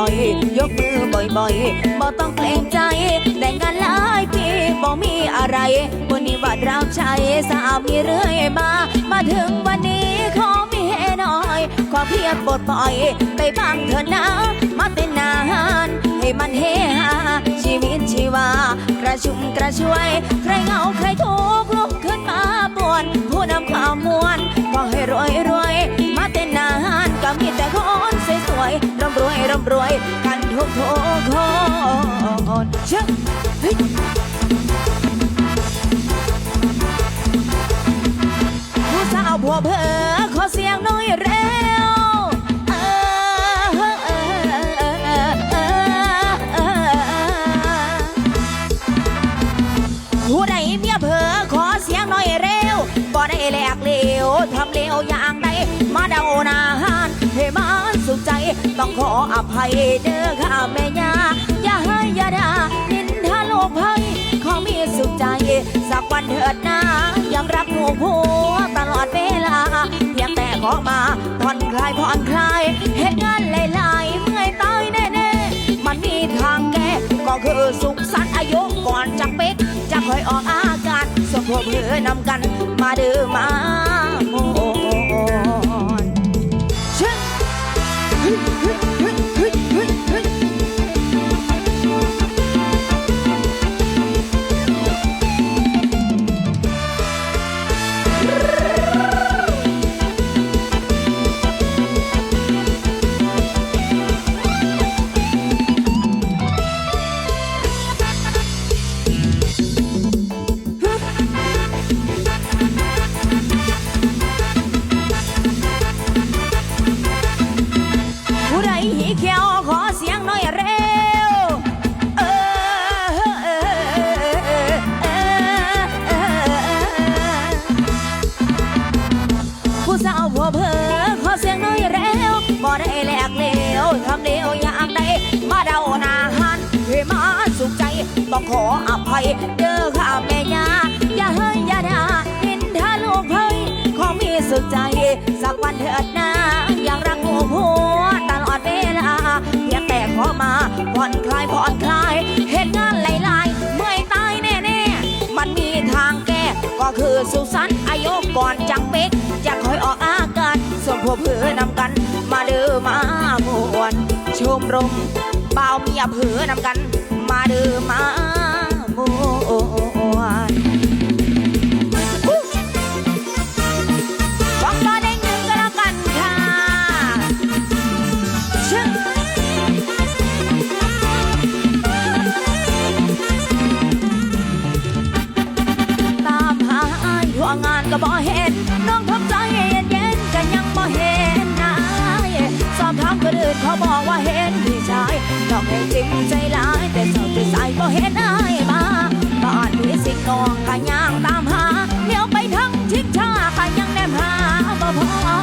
เสียงหน่อยยกมือบ่อยๆบ่ต้องเกรงใจ แต่งงานหลายปีบ่มีอะไรวันนี้ว่าเราใจสามีเรื่อยมา มาถึงวันนี้ขอมีให้หน่อย ขอเพียงบทปล่อย ไปบ้างเถอะนะ มาเต้นนานให้มันเฮฮาชีวิตชีวากระชุ่มกระชวย ใครเหงาใครทุกข์ำรวยกันทุกทุกคนเชื่อเฮ้ยผู้สาวผัวเพอขอเสียงน่อยเร็วผู้ใดเมียเผลอขอเสียงน่อยเร็วบ่ได้แหลกเลวทำเลวอย่างใดมาเดาหนาหานให้มัน สุขใจ ต้องขออภัยเด้อข้าแม่ยาอย่าให้อย่าด่านินทาโลกภัยขอมีสุขใจ สักวันเถิดนะยังรักหนูผัวตลอดเวลาเพียงแต่ขอมาผ่อนคลายผ่อนคลายเหตุงานหลายๆเมื่อยตายแน่ๆมันมีทางแก้ก็คือสุขสันต์อายุก่อนจักเป็กจะคอยออกอาการสมพเพื่อนำกันมาเดือมา หีเขียวขอเสียงหน่อยเร็วเออเออเออเออเออเออผู้สาวผัวเพอขอเสียงหน่อยเร็วบ่ได้แลกเลวทำเลวอย่างใดมาเดาหนาหันให้มาสุขใจ ต้องขออภัยเด้อข้าแม่ยาอย่าเฮ้ยอย่าด่านินทาลูกเฮ้ยขอมีสุขใจ ผ่อนคลายผ่อนคลายเหตุงานหลายๆ เมื่อยตายแน่ๆ มันมีทางแก้ ก็คือสุสันอายุก่อนจังเป็กจะคอยออกอาการส่วนพวกเพื่อนำกัน มาเดือมามวนชมรมเบาเมียเพื่อนำกัน มาเดือมามวน เห็น น้องทำใจเย็นเย็นก็ยังบ่เห็นนายสอบถามคนอื่นเขาบอกว่าเห็นพี่ชายน้องให้จริงใจร้ายแต่เจ้าที่สายบ่เห็นอายมาบ้านพี่สิงน้องก็ยังตามหาเลี้ยวไปทั้งชิดชาก็ยังแนมหาบ่พอ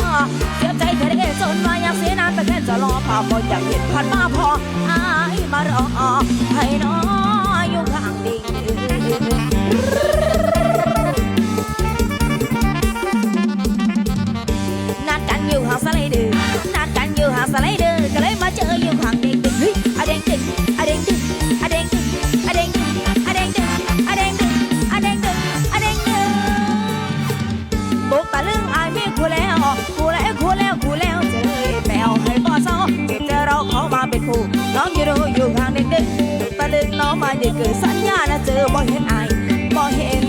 เสียใจเธอได้จนวาอยากเสียนานแต่แค่จะรอภาพบ่อยากเห็นผ่านมาพออายมารอให้น้อง มาเด็กเกิดสัญญานะเจอบ่เห็นอายบ่เห็น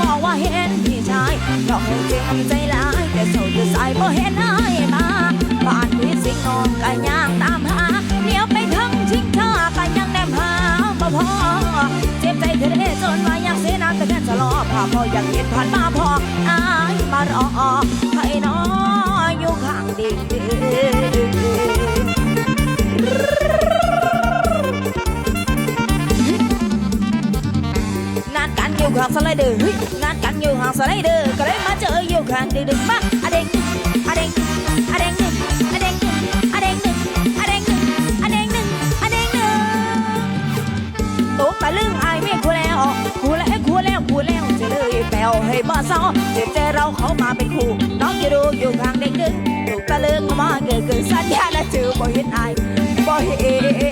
บอกว่าเห็นพี่ชายน้องเก่งใจร้ายแต่เศร้าจะสายบ่เห็นอายมาบ้านพี่สิงน้องก็ยังตามหาเลี้ยวไปทั้งชิงชาก็ยังแนมหาบ่พอเจ็บใจเธอได้จนว่าอยากเสียน้ำแต่แค่จะรอพาพออยากเห็นผ่านมาพออายมารอให้น้องอยู่ข้างดี สไลเดอร์เฮ้ยงานกันอยู่ห่างสไลเดอร์ก็เลยมาเจออยู่ข้างดึกๆมาอะเด้งอะเด้งอะเด้งหนึ่งอะเด้งหนึ่งอะเด้งหนึ่งอะเด้งหนึ่งอะเด้งหนึ่งอะเด้งหนึ่งตกตะลึงไอายไม่คูแล้วคูแล้วคูแล้วคูแล้วจะเลยแปลวให้มาซ้อเจ็บใจเราเขามาเป็นคู่น้องจะดูอยู่ข้างเด็กดึกตกตะลึงมาเกิดเกิดสัญญาและเจอบ่เห็นไอายบ่เห็น